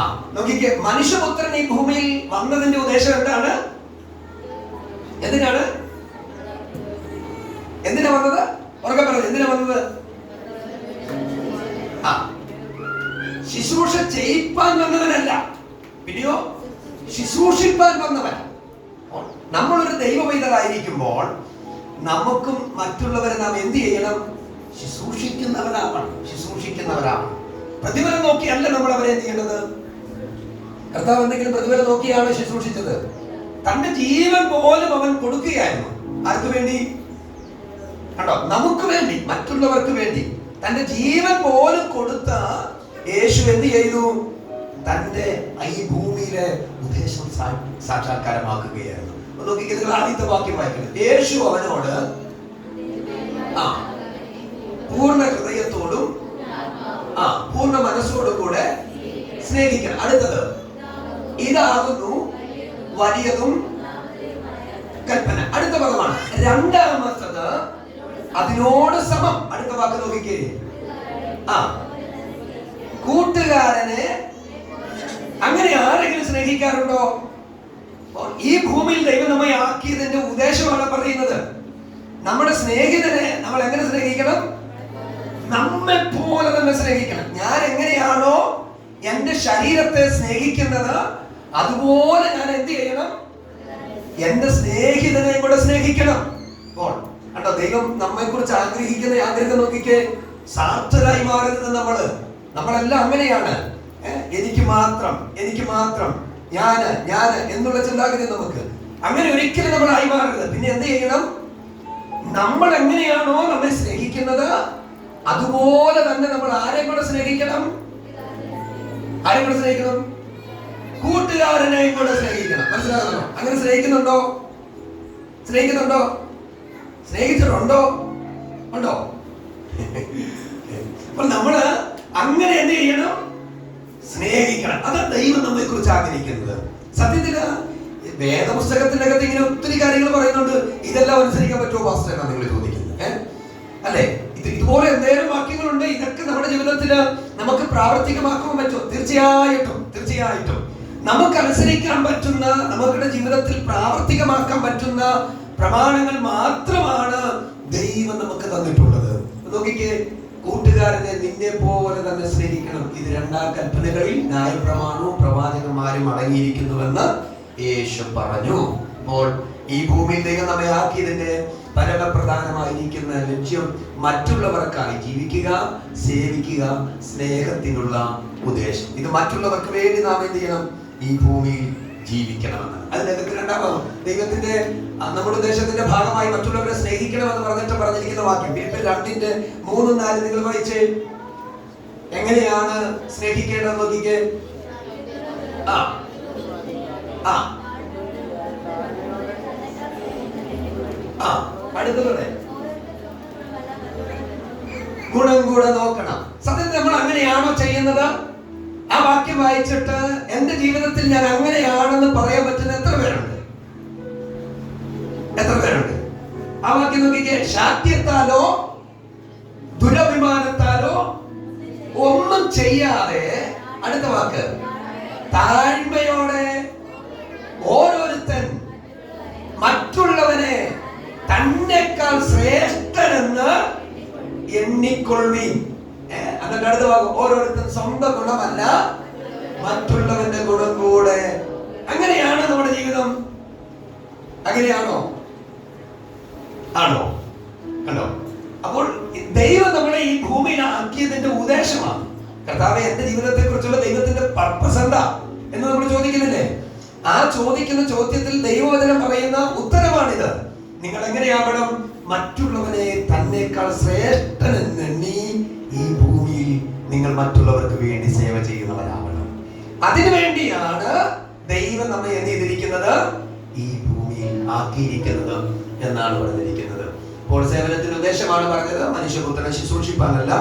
Speaker 1: ആ നോക്കിക്കേ മനുഷ്യപുത്രൻ ഈ ഭൂമിയിൽ വന്നതിന്റെ ഉദ്ദേശം എന്താണ്? എന്തിനാണ്? എന്തിനാ വന്നത്? ഉറക്കെ പറഞ്ഞു എന്തിനാ വന്നത്? ആ ശുശ്രൂഷ ചെയ്യിപ്പാൻ വന്നവനല്ല. പിന്നെയോ? ശുശ്രൂഷിപ്പാൻ വന്നവൻ. നമ്മളൊരു ദൈവവൈതലായിരിക്കുമ്പോൾ നമുക്കും മറ്റുള്ളവരെ നാം എന്ത് ചെയ്യണം? ശുശ്രൂഷിക്കുന്നവരാവണം ശുശ്രൂഷിക്കുന്നവരാവണം. പ്രതിഫലം നോക്കിയല്ല നമ്മൾ അവരെ എന്ത് ചെയ്യേണ്ടത്? കർത്താവ് എന്തെങ്കിലും പ്രതിഫലം നോക്കിയാണ് ശുശ്രൂഷിച്ചത് തന്റെ ജീവൻ പോലും അവൻ കൊടുക്കുകയായിരുന്നു. ആർക്ക് വേണ്ടി? കണ്ടോ? നമുക്ക് വേണ്ടി മറ്റുള്ളവർക്ക് വേണ്ടി. തന്റെ ജീവൻ പോലും കൊടുത്ത യേശു എന്ത് ചെയ്തു? തന്റെ ഈ ഭൂമിയിലെ ഉദ്ദേശം സാക്ഷാത്കാരമാക്കുകയായിരുന്നു. നിങ്ങൾ ആദ്യത്തെ വാക്യം വായിക്കുന്നത് യേശു അവനോട് ആ പൂർണ ഹൃദയത്തോടും ആ പൂർണ മനസ്സോടും കൂടെ സ്നേഹിക്കണം. അടുത്തത് ഇതാകുന്നു വലിയതും കൽപ്പന. അടുത്ത പദമാണ് രണ്ടാമത്തത് അതിനോട് സമം. അടുത്ത വാക്ക് നോക്കിക്കേ. ആ. കൂട്ടുകാരനെ അങ്ങനെ ആരെങ്കിലും സ്നേഹിക്കാറുണ്ടോ? ഈ ഭൂമിയിൽ ദൈവം നമ്മെ ആക്കിയതിന്റെ ഉദ്ദേശമാണ് പറയുന്നത്. നമ്മുടെ സ്നേഹിതനെ നമ്മൾ എങ്ങനെ സ്നേഹിക്കണം? നമ്മെ പോലെ തന്നെ സ്നേഹിക്കണം. ഞാൻ എങ്ങനെയാണോ എന്റെ ശരീരത്തെ സ്നേഹിക്കുന്നത് അതുപോലെ ഞാൻ എന്ത് ചെയ്യണം? എന്റെ സ്നേഹിതനെ കൂടെ സ്നേഹിക്കണം. അപ്പോൾ കണ്ടോ ദൈവം നമ്മെ കുറിച്ച് ആഗ്രഹിക്കുന്ന ആഗ്രഹം നോക്കിക്കേ സാർത്ഥരായി മാറരുത് നമ്മൾ. നമ്മളെല്ലാം അങ്ങനെയാണ്. എനിക്ക് മാത്രം എനിക്ക് മാത്രം ഞാൻ ഞാൻ എന്നുള്ള ചിന്താഗതി നമുക്ക്. അങ്ങനെ ഒരിക്കലും നമ്മൾ ആയി മാറരുത്. പിന്നെ എന്ത് ചെയ്യണം? നമ്മൾ എങ്ങനെയാണോ നമ്മെ സ്നേഹിക്കുന്നത് അതുപോലെ തന്നെ നമ്മൾ ആരെ കൂടെ സ്നേഹിക്കണം? ആരെ കൂടെ സ്നേഹിക്കണം? കൂട്ടുകാരനെയും കൂടെ സ്നേഹിക്കണം. മനസ്സിലാകുന്നു അങ്ങനെ സ്നേഹിക്കുന്നുണ്ടോ? സ്നേഹിക്കുന്നുണ്ടോ? സ്നേഹിച്ചിട്ടുണ്ടോ? ഉണ്ടോ? അപ്പൊ നമ്മൾ അങ്ങനെ എന്ത് ചെയ്യണം? സ്നേഹിക്കണം. അതാ ദൈവം നമ്മെ കുറിച്ച് ആഗ്രഹിക്കുന്നത്. സത്യത്തിൽ വേദപുസ്തകത്തിനകത്ത് ഇങ്ങനെ ഒത്തിരി കാര്യങ്ങൾ പറയുന്നുണ്ട്. ഇതെല്ലാം അനുസരിക്കാൻ പറ്റുമോ പാസ്റ്റർ എന്നാണ് നിങ്ങൾ ചോദിക്കുന്നത്. അല്ലെ അല്ലേ? ഇത് ഇതുപോലെ എന്തേലും വാക്യങ്ങളുണ്ട്. ഇതൊക്കെ നമ്മുടെ ജീവിതത്തിൽ നമുക്ക് പ്രാവർത്തികമാക്കാൻ പറ്റുമോ? തീർച്ചയായിട്ടും തീർച്ചയായിട്ടും. നമുക്ക് അനുസരിക്കാൻ പറ്റുന്ന നമ്മുടെ ജീവിതത്തിൽ പ്രാവർത്തികമാക്കാൻ പറ്റുന്ന പ്രമാണങ്ങൾ മാത്രമാണ് ദൈവം നമുക്ക് തന്നിട്ടുള്ളത്. നോക്കിക്കേ കൂട്ടുകാരനെ നിന്നെ പോലെ തന്നെ സ്നേഹിക്കണം. ഇത് രണ്ടാം കൽപ്പനകളിൽ ന്യായപ്രമാണവും പ്രവാചകന്മാരും അടങ്ങിയിരിക്കുന്നുവെന്ന് യേശു പറഞ്ഞു. അപ്പോൾ ഈ ഭൂമിയിൽ ദൈവം നമ്മെ ആക്കിയതിന്റെ പരമപ്രധാനമായിരിക്കുന്ന ലക്ഷ്യം മറ്റുള്ളവർക്കായി ജീവിക്കുക സേവിക്കുക സ്നേഹത്തിനുള്ള ഉദ്ദേശം. ഇത് മറ്റുള്ളവർക്ക് വേണ്ടി നാം എന്ത് ചെയ്യണം? ഈ ഭൂമിയിൽ ജീവിക്കണമെന്ന് അതിനകത്ത് ഭാഗം. ദൈവത്തിന്റെ നമ്മുടെ ദേശത്തിന്റെ ഭാഗമായി മറ്റുള്ളവരെ സ്നേഹിക്കണമെന്ന് പറഞ്ഞിട്ട് പറഞ്ഞിരിക്കുന്ന വാക്യം. വീട്ടിൽ രണ്ടിന്റെ മൂന്നും നാല് നിങ്ങൾ വായിച്ചേ എങ്ങനെയാണ് സ്നേഹിക്കേണ്ടത് നോക്കിക്കേ. ആ ആ. ആ ഗുണം കൂടെ നോക്കണം. സത്യം നമ്മൾ അങ്ങനെയാണോ ചെയ്യുന്നത്? ആ വാക്യം വായിച്ചിട്ട് എന്റെ ജീവിതത്തിൽ ഞാൻ അങ്ങനെയാണെന്ന് പറയാൻ പറ്റുന്ന എത്ര പേരുണ്ട്? എത്ര പേരുണ്ട്? ആ വാക്യം നോക്കിക്കേ. ശാക്യത്താലോ ദുരഭിമാനത്താലോ ഒന്നും ചെയ്യാതെ അടുത്ത വാക്ക്. താഴ്മയോടെ ഓരോരുത്തൻ മറ്റുള്ളവനെ തന്നെക്കാൾ ശ്രേഷ്ഠനെന്ന് എണ്ണിക്കൊള്ളി. എന്നിട്ട് അടുത്ത ഭാഗം. ഓരോരുത്തൻ സ്വന്തം ഗുണമല്ല മറ്റുള്ളവന്റെ ഗുണം കൂടെ. അങ്ങനെയാണ് നമ്മുടെ ജീവിതം. അങ്ങനെയാണോ? ആണോ? കണ്ടോ? അപ്പോൾ ദൈവം നമ്മളെ ഈ ഭൂമിയിൽ ആക്കിയതിന്റെ ഉദ്ദേശമാണ്. കർത്താവ് എന്റെ ജീവിതത്തെ കുറിച്ചുള്ള ദൈവത്തിന്റെ പർപ്പസ് എന്താ എന്ന് നമ്മൾ ചോദിക്കുന്നില്ലേ? ആ ചോദിക്കുന്ന ചോദ്യത്തിൽ ദൈവവചനം പറയുന്ന ഉത്തരമാണിത്. നിങ്ങൾ എങ്ങനെയാവണം മറ്റുള്ളവനെ തന്നെക്കാൾ ശ്രേഷ്ഠനെന്ന് നിങ്ങൾ മറ്റുള്ളവർക്ക് വേണ്ടി സേവ ചെയ്യുന്നവരാവണം. അതിനുവേണ്ടിയാണ് ദൈവം നമ്മെ എന്ത് ചെയ്തിരിക്കുന്നത്? ഈ ഭൂമിയിൽ ആക്കിയിരിക്കുന്നത് എന്നാണ് പറഞ്ഞിരിക്കുന്നത് അപ്പോൾ സേവനത്തിന്റെ ഉദ്ദേശമാണ് പറഞ്ഞത്. മനുഷ്യപുത്രനെ ശുശ്രൂഷിപ്പാനല്ല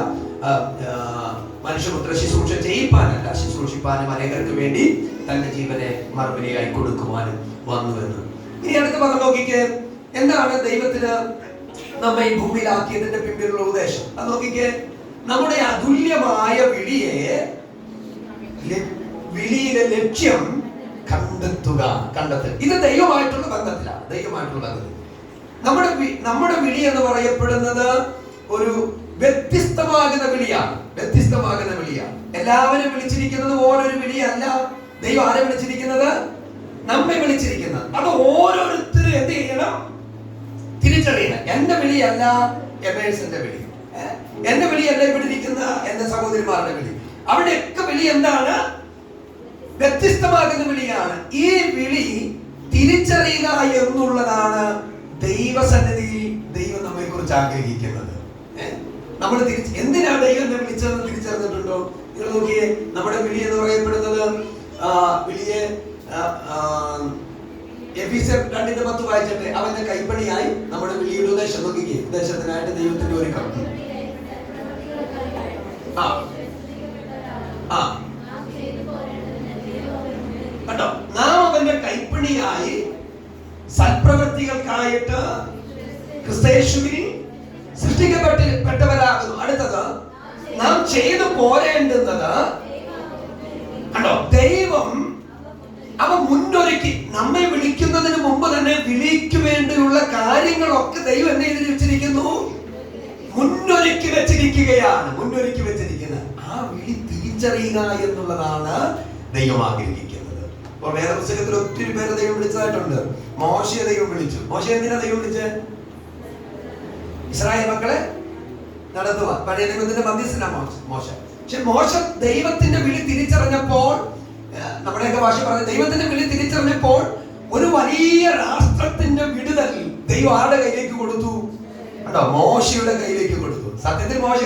Speaker 1: മനുഷ്യപുത്ര ശുശ്രൂഷ ചെയ്യിപ്പാനല്ല. ശുശ്രൂഷിപ്പാനും അനേകർക്ക് വേണ്ടി തന്റെ ജീവനെ മറുപടിയായി കൊടുക്കുവാനും വന്നുവെന്ന് ഇനി അടുത്ത പറഞ്ഞു നോക്കിക്കേ. എന്താണ് ദൈവത്തിന് നമ്മെ ഈ ഭൂമിയിലാക്കിയതിന്റെ പിന്നിലുള്ള ഉദ്ദേശം? അത് നോക്കിക്കേ. നമ്മുടെ അതുല്യമായ വിളിയെ വിളിയിലെ ലക്ഷ്യം കണ്ടെത്തുക കണ്ടെത്തുക ഇത് ദൈവമായിട്ടുള്ള ബന്ധത്തിലാണ്. ദൈവമായിട്ടുള്ള ബന്ധത്തിൽ. നമ്മുടെ നമ്മുടെ വിളി എന്ന് പറയപ്പെടുന്നത് ഒരു വ്യത്യസ്തമാകുന്ന വിളിയാണ്. വ്യത്യസ്തമാകുന്ന വിളിയാണ്. എല്ലാവരും വിളിച്ചിരിക്കുന്നത് ഓരോരു വിളിയല്ല. ദൈവം ആരെ വിളിച്ചിരിക്കുന്നത്? നമ്മെ വിളിച്ചിരിക്കുന്നത്. അത് ഓരോരുത്തരും എന്ത് ചെയ്യണം? തിരിച്ചറിയണം. എന്റെ വിളിയല്ല എമേഴ്സിന്റെ വിളി? എന്റെ വിളിയല്ല ഇവിടെ ഇരിക്കുന്ന എന്റെ സഹോദരിമാരുടെ വിളി. അവിടെയൊക്കെ വിളി എന്താണ്? വ്യത്യസ്തമാകുന്ന വിളിയാണ്. ഈ വിളി തിരിച്ചറിയുക എന്നുള്ളതാണ് ദൈവസന്നിധിയിൽ ദൈവം നമ്മെ കുറിച്ച് ആഗ്രഹിക്കുന്നത് നമ്മൾ തിരിച്ച് എന്തിനാണ് ദൈവം വിളിച്ചതെന്ന് തിരിച്ചറിഞ്ഞിട്ടുണ്ടോ? നിങ്ങൾ നോക്കിയേ നമ്മുടെ വിളി എന്ന് പറയപ്പെടുന്നത് വിളിയെ രണ്ടിന്റെ പത്ത് വായിച്ചിട്ട് അവന്റെ കൈപ്പണിയായി നമ്മുടെ വിളിയുടെ ഉദ്ദേശം. നോക്കിക്കേ ഉദ്ദേശത്തിനായിട്ട് ദൈവത്തിന്റെ ഒരുക്കം ആ. ആ. കേട്ടോ? നാം അവന്റെ കൈപ്പണിയായി സൽപ്രവൃത്തികൾക്കായിട്ട് ക്രിസ്തേശുവിനി സൃഷ്ടിക്കപ്പെട്ട് പെട്ടവരാകുന്നു. അടുത്തത് നാം ചെയ്തു പോരേണ്ടുന്നത് കണ്ടോ? ദൈവം അവ മുന്നൊരുക്കി നമ്മെ വിളിക്കുന്നതിന് മുമ്പ് തന്നെ വിളിക്കു വേണ്ടിയുള്ള കാര്യങ്ങളൊക്കെ ദൈവം എന്നെ എഴുതി വെച്ചിരിക്കുന്നു. മുന്നൊരുക്കി വെച്ചിരിക്കുകയാണ്. മുന്നൊരുക്കി വെച്ചിരിക്കുന്നത് ആ വിളി തിരിച്ചറിയുക എന്നുള്ളതാണ് ദൈവം ആഗ്രഹിക്കുന്നത്. ഇപ്പോൾ വേറെ പുസ്തകത്തിൽ ഒത്തിരി പേരെ ദൈവം വിളിച്ചതായിട്ടുണ്ട്. മോശയെ ദൈവം വിളിച്ചു. മോശ എന്തിനാ ദൈവം വിളിച്ചത് ഇസ്രായേൽ മക്കളെ നടത്തുക. പഴയ ദൈവത്തിന്റെ മധ്യസ്ഥനാ മോശ മോശ. പക്ഷെ മോശ ദൈവത്തിന്റെ വിളി തിരിച്ചറിഞ്ഞപ്പോൾ നമ്മുടെയൊക്കെ ഭാഷ പറഞ്ഞ ദൈവത്തിന്റെ വിളി തിരിച്ചറിഞ്ഞപ്പോൾ ഒരു വലിയ രാഷ്ട്രത്തിന്റെ വിടുതൽ ദൈവം ആരുടെ കയ്യിലേക്ക് കൊടുത്തു? കണ്ടോ? മോശയുടെ കയ്യിലേക്ക് കൊടുത്തു സത്യത്തിൽ മോശ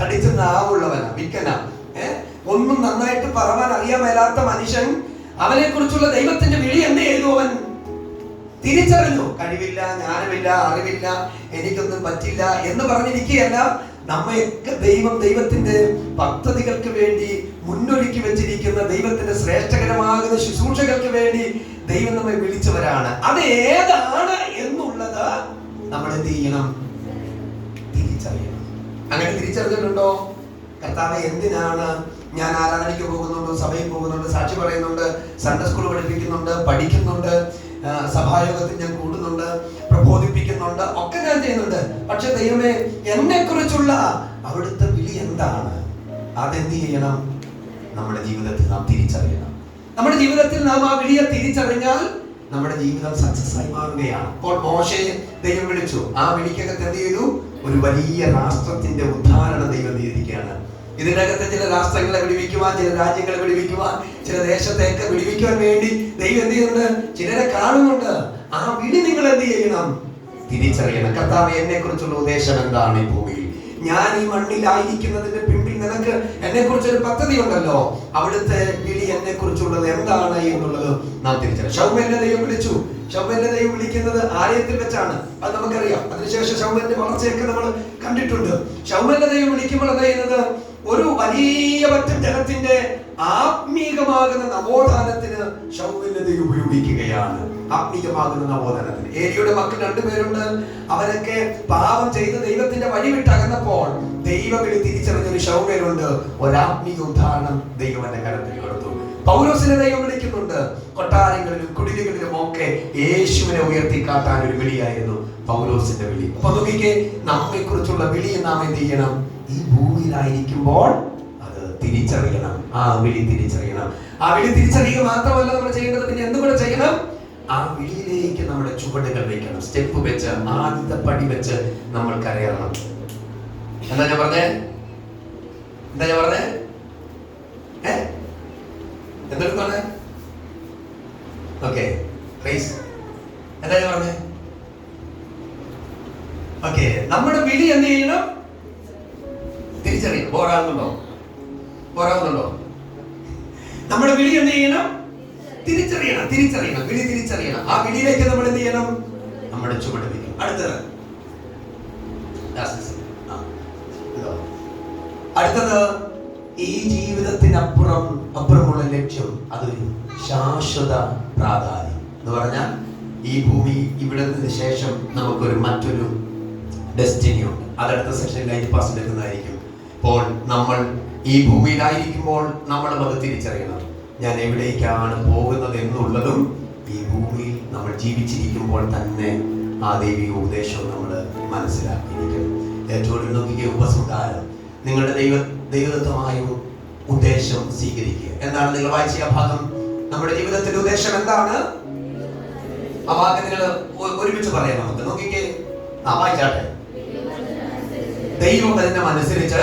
Speaker 1: തടിച്ച നാവുള്ളവനാ വിക്കനാ ഏഹ് ഒന്നും നന്നായിട്ട് പറവാൻ അറിയാൻ മേലാത്ത മനുഷ്യൻ അവനെ കുറിച്ചുള്ള ദൈവത്തിന്റെ വിളി എന്ത് അവൻ? തിരിച്ചറിഞ്ഞു. കഴിവില്ല ജ്ഞാനമില്ല അറിവില്ല എനിക്കൊന്നും പറ്റില്ല എന്ന് പറഞ്ഞിരിക്കുകയല്ല. നമ്മയൊക്കെ ദൈവം ദൈവത്തിന്റെ പദ്ധതികൾക്ക് വേണ്ടി മുന്നൊരുക്കി വെച്ചിരിക്കുന്ന ദൈവത്തിന്റെ ശ്രേഷ്ഠകരമാകുന്ന ശുശ്രൂഷകൾക്ക് വേണ്ടി ദൈവം നമ്മെ വിളിച്ചവരാണ്. അത് ഏതാണ് എന്നുള്ളത് നമ്മൾ എന്ത് ചെയ്യണം? തിരിച്ചറിയണം. അങ്ങനെ തിരിച്ചറിഞ്ഞിട്ടുണ്ടോ? കർത്താവ് എന്തിനാണ് ഞാൻ ആരാധനയ്ക്ക് പോകുന്നുണ്ട് സഭയിൽ പോകുന്നുണ്ട് സാക്ഷി പറയുന്നുണ്ട് സൺഡേ സ്കൂൾ പഠിപ്പിക്കുന്നുണ്ട് പഠിക്കുന്നുണ്ട് സഭായോഗത്തിൽ ഞാൻ കൂടുന്നുണ്ട് പ്രബോധിപ്പിക്കുന്നുണ്ട് ഒക്കെ ഞാൻ ചെയ്യുന്നുണ്ട്. പക്ഷെ ദൈവമേ എന്നെ കുറിച്ചുള്ള അവിടുത്തെ വിളി എന്താണ്? അതെന്ത് ചെയ്യണം? നമ്മുടെ ജീവിതത്തിൽ നാം തിരിച്ചറിയണം. നമ്മുടെ ജീവിതത്തിൽ നാം ആ വിളിയെ തിരിച്ചറിഞ്ഞാൽ നമ്മുടെ ജീവിതം സക്സസ് ആയി മാറുകയാണ്. അപ്പോൾ മോശയെ ദൈവം വിളിച്ചു. ആ വിളിക്കകത്ത് എന്ത് ചെയ്തു? ഒരു വലിയ രാഷ്ട്രത്തിന്റെ ഉദ്ധാരണം ദൈവം ചെയ്തിരിക്കുകയാണ് ഇതിനകത്ത് ചില രാഷ്ട്രങ്ങളെ വിടിവിക്കുവാൻ ചില രാജ്യങ്ങളെ വിടിവിക്കുവാൻ ചില ദേശത്തെയൊക്കെ വിടിവിക്കുവാൻ വേണ്ടി ദൈവം എന്ത് ചെയ്യുന്നുണ്ട്? ചിലരെ കാണുന്നുണ്ട്. ആ വിളി നിങ്ങൾ എന്ത് ചെയ്യണം? തിരിച്ചറിയണം. കർത്താവ് എന്നെ കുറിച്ചുള്ള ഉദ്ദേശം എന്താണ് ഈ ഭൂമിയിൽ? ഞാൻ ഈ മണ്ണിലായിരിക്കുന്നതിന്റെ നിനക്ക് എന്നെ കുറിച്ചൊരു പദ്ധതി ഉണ്ടല്ലോ അവിടുത്തെ വിളി എന്നെ കുറിച്ചുള്ളത് എന്താണ് എന്നുള്ളത് നാം തിരിച്ചറിയാം. ദൈവം വിളിച്ചു. ഷൗമേന്റെ ദൈവം വിളിക്കുന്നത് ആലയത്തിൽ വെച്ചാണ്. അത് നമുക്കറിയാം. അതിനുശേഷം ഷൗമേന്റെ വളർച്ചയൊക്കെ നമ്മൾ കണ്ടിട്ടുണ്ട്. ഷൗമേന്റെ ദൈവം വിളിക്കുമ്പോൾ എന്താ ചെയ്യുന്നത്? ഒരു വലിയ പറ്റം ജനത്തിന്റെ ആത്മീകമാകുന്ന നവോത്ഥാനത്തിന് ഷൗമേന്റെ ദൈവം ഉപയോഗിക്കുകയാണ്. ആത്മീകമാകുന്ന നവോത്ഥാനത്തിന് ഏലിയുടെ മക്കൾ രണ്ടുപേരുണ്ട്. അവരൊക്കെ പാപം ചെയ്ത് ദൈവത്തിന്റെ വഴി വിട്ടകന്നപ്പോൾ ദൈവവിളി തിരിച്ചറിഞ്ഞ ഒരു ഒരാത്മീയ ഉദാഹരണം ദൈവന്റെ കരത്തിൽ കൊടുത്തു. പൗലോസിനെ ദൈവം വിളിക്കുന്നുണ്ട്. കൊട്ടാരങ്ങളിലും കുടിലുകളിലും ഒക്കെ യേശുവിനെ ഉയർത്തി കാട്ടാൻ ഒരു വിളിയായിരുന്നു പൗലോസിന്റെ വിളി. അപ്പൊ നോക്കിക്കെ നമ്മെ കുറിച്ചുള്ള വിളി നാം എന്ത് ചെയ്യണം? ഈ ഭൂമിയിലായിരിക്കുമ്പോൾ അത് തിരിച്ചറിയണം. ആ വിളി തിരിച്ചറിയണം. ആ വിളി തിരിച്ചറിയുക മാത്രമല്ല നമ്മൾ ചെയ്യേണ്ടത് പിന്നെ എന്തും കൂടെ ചെയ്യണം? ആ വിളിയിലേക്ക് നമ്മുടെ ചുവടുകൾ വെക്കണം. സ്റ്റെപ്പ് വെച്ച് ആദ്യത്തെ പടി വെച്ച് നമ്മൾ കരയറണം എന്താ ഞാൻ പറഞ്ഞേ? എന്താ ഞാൻ പറഞ്ഞേ? ഏ? എന്തെടുത്ത് പറഞ്ഞേ? ഓക്കെ റൈസ് എന്താ ഞാൻ പറഞ്ഞേ? ഓക്കെ നമ്മുടെ വിളി എന്ത് ചെയ്യണം തിരിച്ചറിയും. പോരാകുന്നുണ്ടോ പോരാകുന്നുണ്ടോ നമ്മുടെ വിളി എന്ത് ചെയ്യണം തിരിച്ചറിയണം തിരിച്ചറിയണം വിളി തിരിച്ചറിയണം. ആ വിളിയിലേക്ക് നമ്മൾ എന്ത് ചെയ്യണം? നമ്മുടെ ചുവട് വയ്ക്കണം അടുത്തത്. അടുത്തത് ഈ ജീവിതത്തിനപ്പുറം അപ്പുറമുള്ള ലക്ഷ്യം അതൊരു ശാശ്വത പ്രാധാന്യം. എന്ന് പറഞ്ഞാൽ ഈ ഭൂമി ഇവിടെ നിന്ന് ശേഷം നമുക്കൊരു മറ്റൊരു ഡെസ്റ്റിനി ഉണ്ട്. അതടുത്ത സെക്ഷനിൽ അതിന് പാസ് എടുക്കുന്നതായിരിക്കും. അപ്പോൾ നമ്മൾ ഈ ഭൂമിയിലായിരിക്കുമ്പോൾ നമ്മൾ അത് തിരിച്ചറിയണം. ഞാൻ എവിടേക്കാണ് പോകുന്നത് എന്നുള്ളതും ഈ ഭൂമിയിൽ നമ്മൾ ജീവിച്ചിരിക്കുമ്പോൾ തന്നെ ആ ദൈവിക ഉപദേശം നമ്മൾ മനസ്സിലാക്കിയിരിക്കണം. ഏറ്റവും നോക്കിക്കുക ഉപസംഹാരം. നിങ്ങളുടെ ദൈവ ദൈവദത്തമായ ഉദ്ദേശം സ്വീകരിക്കുക. എന്താണ് നിങ്ങൾ വായിച്ച ആ ഭാഗം? നമ്മുടെ ജീവിതത്തിന്റെ ഉദ്ദേശം എന്താണ്? ആ ഭാഗം നിങ്ങൾ ഒരുമിച്ച് പറയാം നമുക്ക്. നോക്കിക്കേ. ആ വായിച്ചാട്ടെ. ദൈവം അതിനെ അനുസരിച്ച്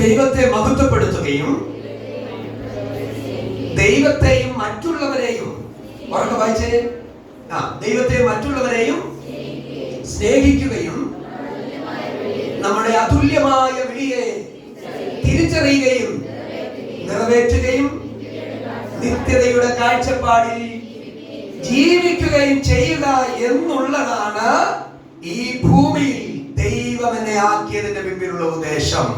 Speaker 1: ദൈവത്തെ മഹത്വപ്പെടുത്തുകയും ദൈവത്തെയും മറ്റുള്ളവരെയും ഉറക്കെ വായിച്ചേ. ആ ദൈവത്തെയും മറ്റുള്ളവരെയും സ്നേഹിക്കുകയും നമ്മുടെ അതുല്യമായ വിളിയെ തിരിച്ചറിയുകയും നിറവേറ്റുകയും നിത്യതയുടെ കാഴ്ചപ്പാടിൽ ജീവിക്കുകയും ചെയ്യുക എന്നുള്ളതാണ് ഈ ഭൂമിയിൽ ദൈവം എന്നെ ആക്കിയതിന്റെ പിമ്പിലുള്ള ഉദ്ദേശം.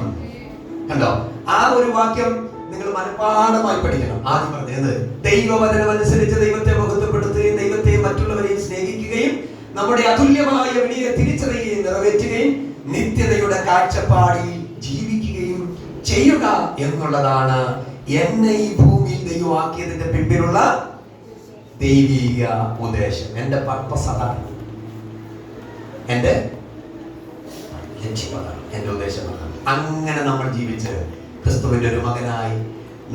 Speaker 1: കണ്ടോ? ആ ഒരു വാക്യം നിങ്ങൾ മനഃപ്പാഠമായി പഠിക്കണം. ആദ്യം പറഞ്ഞത് ദൈവവചനം അനുസരിച്ച് ദൈവത്തെ മഹത്വപ്പെടുത്തുകയും ദൈവത്തെ മറ്റുള്ളവരെയും സ്നേഹിക്കുകയും നമ്മുടെ അതുല്യമായ വിളിയെ തിരിച്ചറിയുകയും നിറവേറ്റുകയും നിത്യതയുടെ കാഴ്ചപ്പാടിൽ ജീവിക്കുകയും ചെയ്യുക എന്നുള്ളതാണ് എന്നെ ഈ ഭൂമിയിൽ ദൈവമാക്കിയതിന്റെ പിമ്പിലുള്ള ദൈവിക ഉദ്ദേശം. എന്റെ പർപ്പസ് അതാണ്. എന്റെ ലക്ഷ്യം അതാണ്. ഉദ്ദേശം അതാണ്. അങ്ങനെ നമ്മൾ ജീവിച്ച് ക്രിസ്തുവിന്റെ ഒരു മകനായി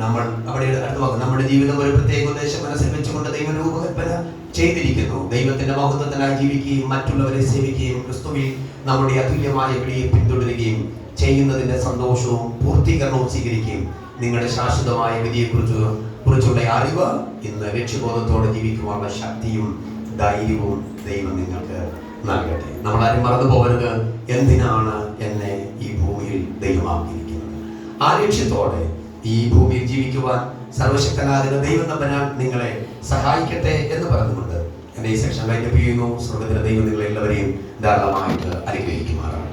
Speaker 1: നമ്മൾ അവിടെ അടുത്ത വാക്ക് നമ്മുടെ ജീവിതം ഒരു പ്രത്യേക ഉദ്ദേശം മനസ്സിൽ വെച്ചുകൊണ്ട് ദൈവം രൂപകൽപ്പന ചെയ്തിരിക്കുന്നു. ദൈവത്തിന്റെ മഹത്വത്തിനായി ജീവിക്കുകയും മറ്റുള്ളവരെ സേവിക്കുകയും ക്രിസ്തുവിൽ നമ്മുടെ അതുല്യമായ വിളിയെ പിന്തുടരുകയും ചെയ്യുന്നതിന്റെ സന്തോഷവും പൂർത്തീകരണവും സ്വീകരിക്കുകയും നിങ്ങളുടെ ശാശ്വതമായ വിധിയെക്കുറിച്ച് കുറിച്ചുള്ള അറിവ് ഇന്ന് ലക്ഷ്യബോധത്തോടെ ജീവിക്കുവാനുള്ള ശക്തിയും ധൈര്യവും ദൈവം നിങ്ങൾക്ക് നൽകട്ടെ. നമ്മൾ ആരും മറന്നു പോകരുത് എന്തിനാണ് എന്നെ ഈ ഭൂമിയിൽ ദൈവമാക്കിയിരിക്കുന്നത് ആ ലക്ഷ്യത്തോടെ ഈ ഭൂമിയിൽ ജീവിക്കുവാൻ സർവശക്തനാകുന്ന ദൈവം തമ്പനാൽ നിങ്ങളെ സഹായിക്കട്ടെ എന്ന് പറഞ്ഞുകൊണ്ട് എന്റെ ഈ സെക്ഷൻ ലൈറ്റ് ചെയ്യുന്നു. സ്വർഗത്തിലെ ദൈവം നിങ്ങളെല്ലാവരെയും ധാരാളമായിട്ട് അനുഗ്രഹിക്കുമാറാണ്